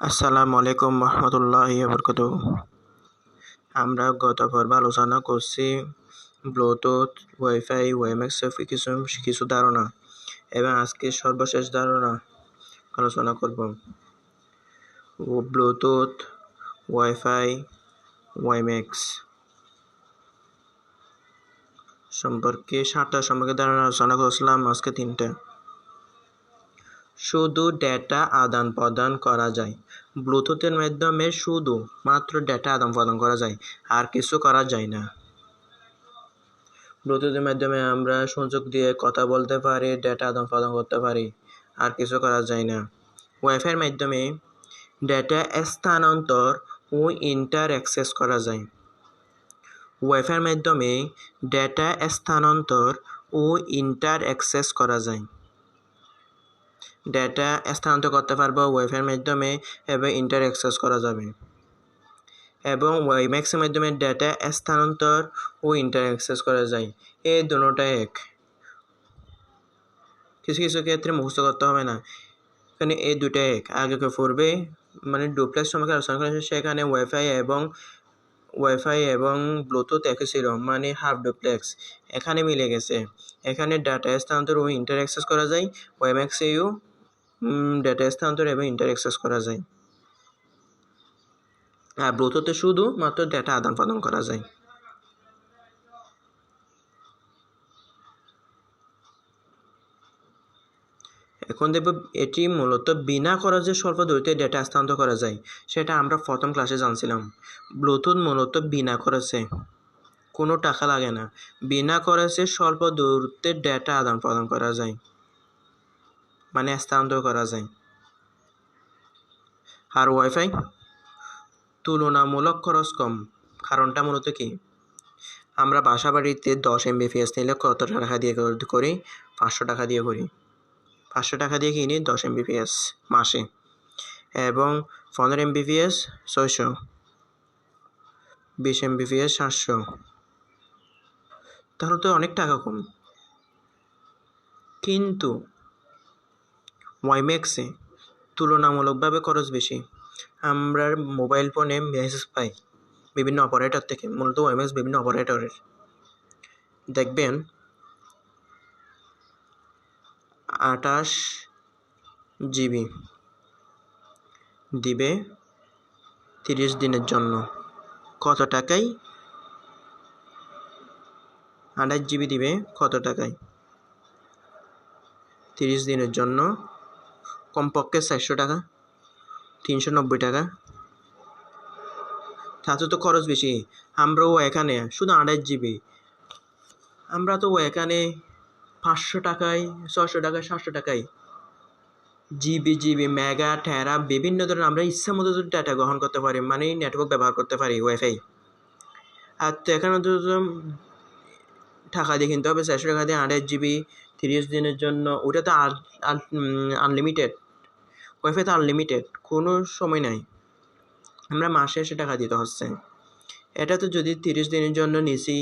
আসসালামু আলাইকুম রহমতুল্লাহ বরকত আমরা গত পর্বে আলোচনা করছি ব্লুটুথ, ওয়াইফাই ওয়েমেক্স কিছু কিছু ধারণা এবং আজকে সর্বশেষ ধারণা আলোচনা করব। ব্লুটুথ, ওয়াইফাই ওয়াইমেক্স সম্পর্কে সাতটা সম্পর্কে ধারণা আলোচনা করছিলাম আজকে তিনটা। শুধু ডেটা আদান প্রদান করা যায়। ব্লুটুথের মাধ্যমে শুধু মাত্র ডেটা আদান প্রদান করা যায়, আর কিছু করা যায় না। ব্লুটুথের মাধ্যমে আমরা সংযোগ দিয়ে কথা বলতে পারি, ডেটা আদান প্রদান করতে পারি, আর কিছু করা যায় না। ওয়াইফাইয়ের মাধ্যমে ডেটা স্থানান্তর ও ইন্টার অ্যাক্সেস করা যায়। ওয়াইফাইয়ের মাধ্যমে ডেটা স্থানান্তর ও ইন্টার অ্যাক্সেস করা যায়। ডেটা স্থানান্তর করতে পারব ওয়াইফাইয়ের মাধ্যমে এবং ইন্টার অ্যাক্সেস করা যাবে। এবং ওয়াইম্যাক্সের মাধ্যমে ডেটা স্থানান্তর ও ইন্টার অ্যাক্সেস করা যায়। এই দুটোটাই এক। কিছু কিছু ক্ষেত্রে মুখস্থ করতে হবে না। এখানে এই দুটাই এক। আগে পূর্বে মানে ডুপ্লেক্স সম্পর্কে আলোচনা করেছে, সেখানে ওয়াইফাই এবং ওয়াইফাই এবং ব্লুটুথ একই ছিল মানে হাফ ডুপ্লেক্স এখানে মিলে গেছে। এখানে ডাটা স্থানান্তর ও ইন্টার অ্যাক্সেস করা যায়। ওয়েম্যাক্সেও ডেটা স্থানান্তর এবং ইন্টার অ্যাক্সেস করা যায়। আর ব্লুটুথে শুধু মাত্র ডেটা আদান প্রদান করা যায়। এখন দেখব এটি মূলত বিনা খরচে স্বল্প দূরত্বে ডেটা স্থানান্তর করা যায়, সেটা আমরা প্রথম ক্লাসে জানছিলাম। ব্লুটুথ মূলত বিনা খরচে, কোনো টাকা লাগে না। বিনা খরচে স্বল্প দূরত্বে ডেটা আদান প্রদান করা যায়। মানে স্থানান্তর করা যায়। আর ওয়াইফাই তুলনামূলক খরচ কম। কারণটা মূলত কি? আমরা বাসা বাড়িতে দশ এমবিপিএস নিলে কত টাকা দিয়ে করি? পাঁচশো টাকা দিয়ে করি। পাঁচশো টাকা দিয়ে কিনি দশ এমবিপিএস মাসে। এবং পনেরো এমবিপিএস ছয়শো। বিশ এমবিপিএস সাতশো। তাহলে তো অনেক টাকা কম। কিন্তু ওয়াইম্যাক্সে তুলনামূলকভাবে খরচ বেশি। আমরা মোবাইল ফোনে মেসেজ পাই বিভিন্ন অপারেটর থেকে, মূলত ওয়াইম্যাক্স বিভিন্ন অপারেটরের দেখবেন, আঠাশ জিবি দিবে তিরিশ দিনের জন্য। কত টাকায়? আঠাশ জিবি দিবে কত টাকায়? তিরিশ দিনের জন্য কমপক্ষে চারশো টাকা, তিনশো নব্বই টাকা। তাতে তো খরচ বেশি। আমরাও এখানে, শুধু আড়াই জিবি। আমরা তো এখানে পাঁচশো টাকায় ছশো টাকায়, সাতশো টাকায় জিবি জিবি, মেগা, টেরা, বিভিন্ন ধরনের আমরা ইচ্ছা মতো ডাটা গ্রহণ করতে পারি মানে নেটওয়ার্ক ব্যবহার করতে পারি ওয়াইফাই আর তো এখানে তো টাকা দিয়ে কিনতে হবে, চারশো টাকা দিয়ে আড়াই জিবি, তিরিশ দিনের জন্য ওটা তো আনলিমিটেড ওয়াইফাই তো আনলিমিটেড কোনো সময় নাই। আমরা মাসে এসে টাকা দিতে হচ্ছে। এটা তো যদি তিরিশ দিনের জন্য নিছি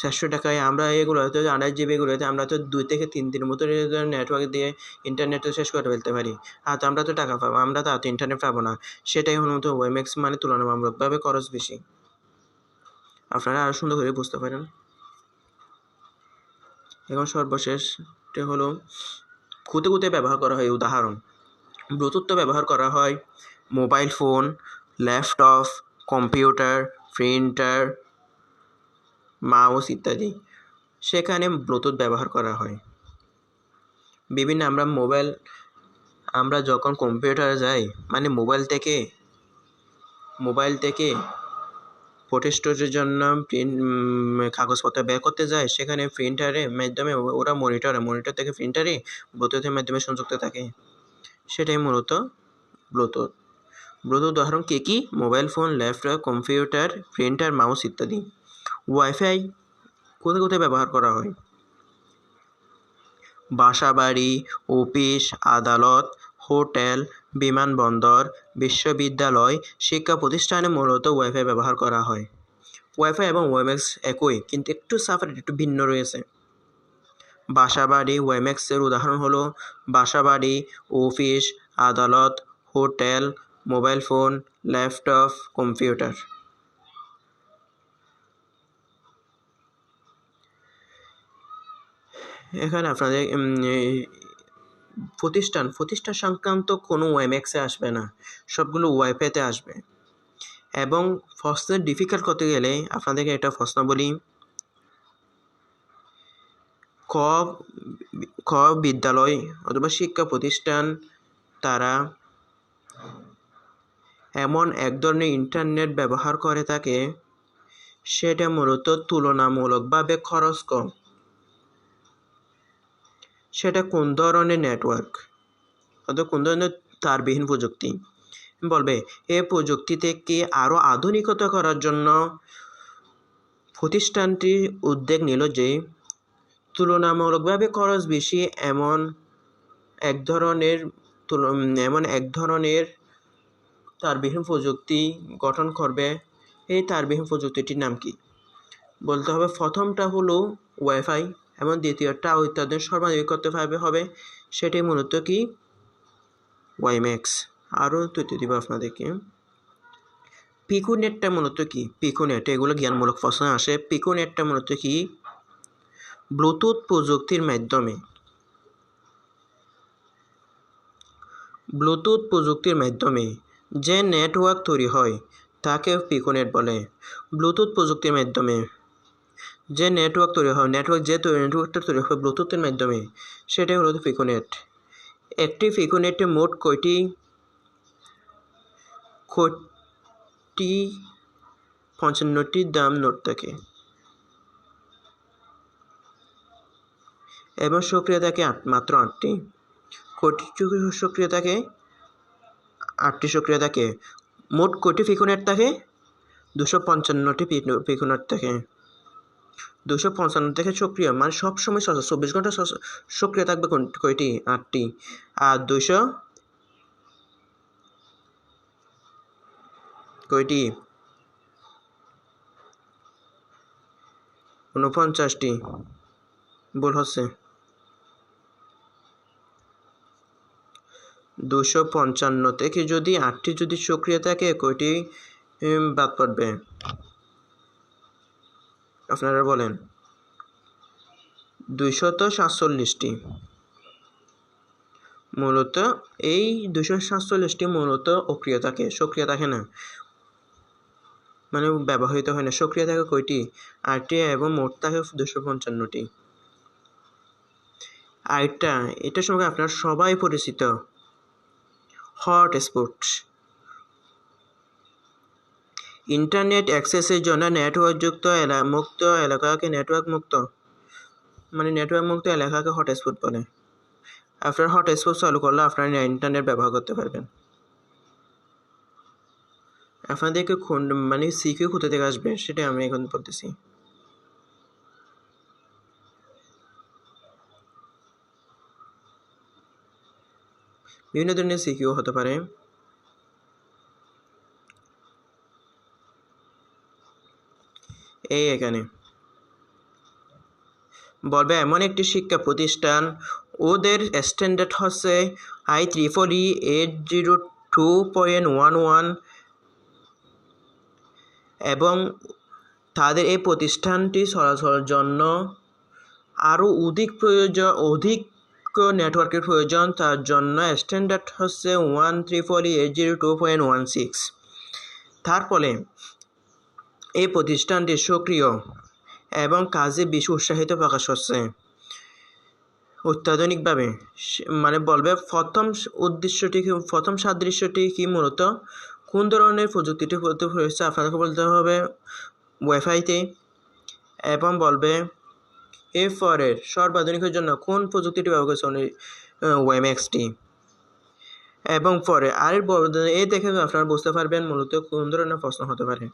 চারশো টাকায় আমরা এগুলোতে, আড়াই জিবি এগুলোতে আমরা তো দুই থেকে তিন দিনের মতো নেটওয়ার্ক দিয়ে ইন্টারনেট শেষ করে ফেলতে পারি। আর তো আমরা তো টাকা পাবো, আমরা তো তো ইন্টারনেট পাবো না। সেটাই হলো তো ওয়েমেক্স মানে তুলনামূলকভাবে খরচ বেশি। আপনারা আরও সুন্দর করে বুঝতে পারেন। এখন সর্বশেষটি হলো খুঁতে খুঁতে ব্যবহার করা হয়, উদাহরণ। ব্লুটুথ ব্যবহার করা হয়। Mobile phone, laptop, computer, printer, mouse ইত্যাদি। সেখানে ব্লুটুথ ব্যবহার করা হয়। বিভিন্ন আমরা মোবাইল, আমরা যখন কম্পিউটারে যাই মানে মোবাইল থেকে মোবাইল থেকে ফটো স্টোরেজের জন্য প্রিন্ট কাগজপত্র বের করতে যায়, সেখানে প্রিন্টারের মাধ্যমে ওরা মনিটরে, মনিটর থেকে প্রিন্টারে ব্লুটুথের মাধ্যমে সংযুক্ত থাকে। সেটাই মূলত ব্লুটুথ। ব্লুটুথ উদাহরণ কে কী? Mobile phone, laptop, computer, printer, mouse ইত্যাদি। ওয়াইফাই কোথায় কোথায় ব্যবহার করা হয়? বাসাবাড়ি, অফিস, আদালত, হোটেল, বিমানবন্দর, বিশ্ববিদ্যালয়, শিক্ষা প্রতিষ্ঠানে মূলত ওয়াইফাই ব্যবহার করা হয়। ওয়াইফাই এবং ওয়েমেক্স একই, কিন্তু একটু সাফার একটু ভিন্ন রয়েছে। বাসাবাড়ি ওয়েমেক্সের উদাহরণ হলো বাসাবাড়ি, অফিস, আদালত, hotel, mobile phone, laptop, computer. এখানে আপনাদের প্রতিষ্ঠান প্রতিষ্ঠান সংক্রান্ত কোনো ওয়েমএক্সে আসবে না, সবগুলো ওয়াইফাইতে আসবে। এবং প্রশ্নের ডিফিকাল্ট করতে গেলে আপনাদেরকে একটা প্রশ্ন বলি। ক ক বিদ্যালয় অথবা শিক্ষা প্রতিষ্ঠান তারা এমন এক ধরনের ইন্টারনেট ব্যবহার করে থাকে, সেটা মূলত তুলনামূলকভাবে খরচ কম। সেটা কোন ধরনের নেটওয়ার্ক অথবা কোন ধরনের তারবিহীন প্রযুক্তি? বলবে এই প্রযুক্তিতে কি আরও আধুনিকতা করার জন্য প্রতিষ্ঠানটি উদ্যোগ নিল যে তুলনামূলকভাবে খরচ বেশি এমন এক ধরনের এমন এক ধরনের তারবিহীন প্রযুক্তি গঠন করবে। এই তারবিহীন প্রযুক্তিটির নাম কি? বলতে হবে, প্রথমটা হলো ওয়াইফাই, এবং দ্বিতীয়টা অত্যাধুনিক সর্বাধিক করতে পারবে হবে, সেটি মূলত কি? ওয়াইম্যাক্স। আরও তথ্য দিব আপনাদেরকে। পিকুনেটটা মূলত কি? পিকুনেট, এগুলো জ্ঞানমূলক প্রশ্ন আসে। পিকুনেটটা মূলত কি? ব্লুটুথ প্রযুক্তির মাধ্যমে। ব্লুটুথ প্রযুক্তির মাধ্যমে যে নেটওয়ার্ক তৈরি হয়, তাকে পিকোনেট বলে। ব্লুটুথ প্রযুক্তির মাধ্যমে যে নেটওয়ার্ক তৈরি হয়, নেটওয়ার্ক যে নেটওয়ার্কটা তৈরি হয় ব্লুটুথের মাধ্যমে, সেটাই হলো পিকোনেট। একটি পিকোনেটে মোট কয়টি কোটি পঞ্চান্নটি দাম নোট থাকে? এবং সক্রিয় থাকে মাত্র আটটি। কোটি সক্রিয় থাকে আটটি সক্রিয় থাকে মোট কোটি পিকোনেট থাকে? দুশো পঞ্চান্নটি পিকোনেট থাকে। দুশো পঞ্চান্ন থেকে সক্রিয় মানে সবসময় চব্বিশ ঘণ্টা সক্রিয় থাকবে কয়টি? আটটি। আর দুশো কয়টি? উনপঞ্চাশটি। ভুল হচ্ছে। দুশো পঞ্চান্ন থেকে যদি আটটি যদি সক্রিয় থাকে, কয়টি বাদ পড়বে? আপনারা বলেন। দুইশত সাতচল্লিশটি। মূলত এই দুশো সাতচল্লিশটি মূলত অক্রিয় থাকে, সক্রিয় থাকে না। মানে ব্যবহৃত হয় না। সক্রিয় থাকে কয়টি? আটটি এবং মোট থাকে দুশো পঞ্চান্নটি। আরেকটা এটার সঙ্গে আপনার সবাই পরিচিত। হটস্পট ইন্টারনেট অ্যাক্সেসের জন্য নেটওয়ার্কযুক্ত এলা, মুক্ত এলাকাকে নেটওয়ার্ক মুক্ত মানে নেটওয়ার্ক মুক্ত এলাকাকে হট হটস্পট বলে। আপনার হট হটস্পট চালু করলে আপনারা ইন্টারনেট ব্যবহার করতে পারবেন। আপনাদেরকে কোন মানে সিকিউ কোথা থেকে আসবে সেটা আমি এখন বলতেছি। বিভিন্ন ধরনের সিকিউ হতে পারে। এই এখানে। বলবে, এমন একটি শিক্ষা প্রতিষ্ঠান, ওদের স্ট্যান্ডার্ড হচ্ছে I three four E eight zero two point one one এবং তাদের এই প্রতিষ্ঠানটি চলাচলের জন্য আরও অধিক প্রয়োজন অধিক নেটওয়ার্কের প্রয়োজন, তার জন্য স্ট্যান্ডার্ড হচ্ছে one three four eight zero two point one six তার ফলে এই প্রতিষ্ঠানটি সক্রিয় এবং কাজে বেশি উৎসাহিত প্রকাশ হচ্ছে। অত্যাধুনিকভাবে মানে বলবে, প্রথম উদ্দেশ্যটি প্রথম সাদৃশ্যটি কি মূলত কোন ধরনের প্রযুক্তিটি হয়েছে আপনাকে বলতে হবে ওয়াইফাইতে এবং বলবে এর ফরের সর্বাধুনিকের জন্য কোন প্রযুক্তিটি ব্যবহার করছে উনি ওয়েমএক্সটি এবং পরে আর বড় এই দেখে আপনারা বুঝতে পারবেন মূলত কোন ধরনের প্রশ্ন হতে পারে।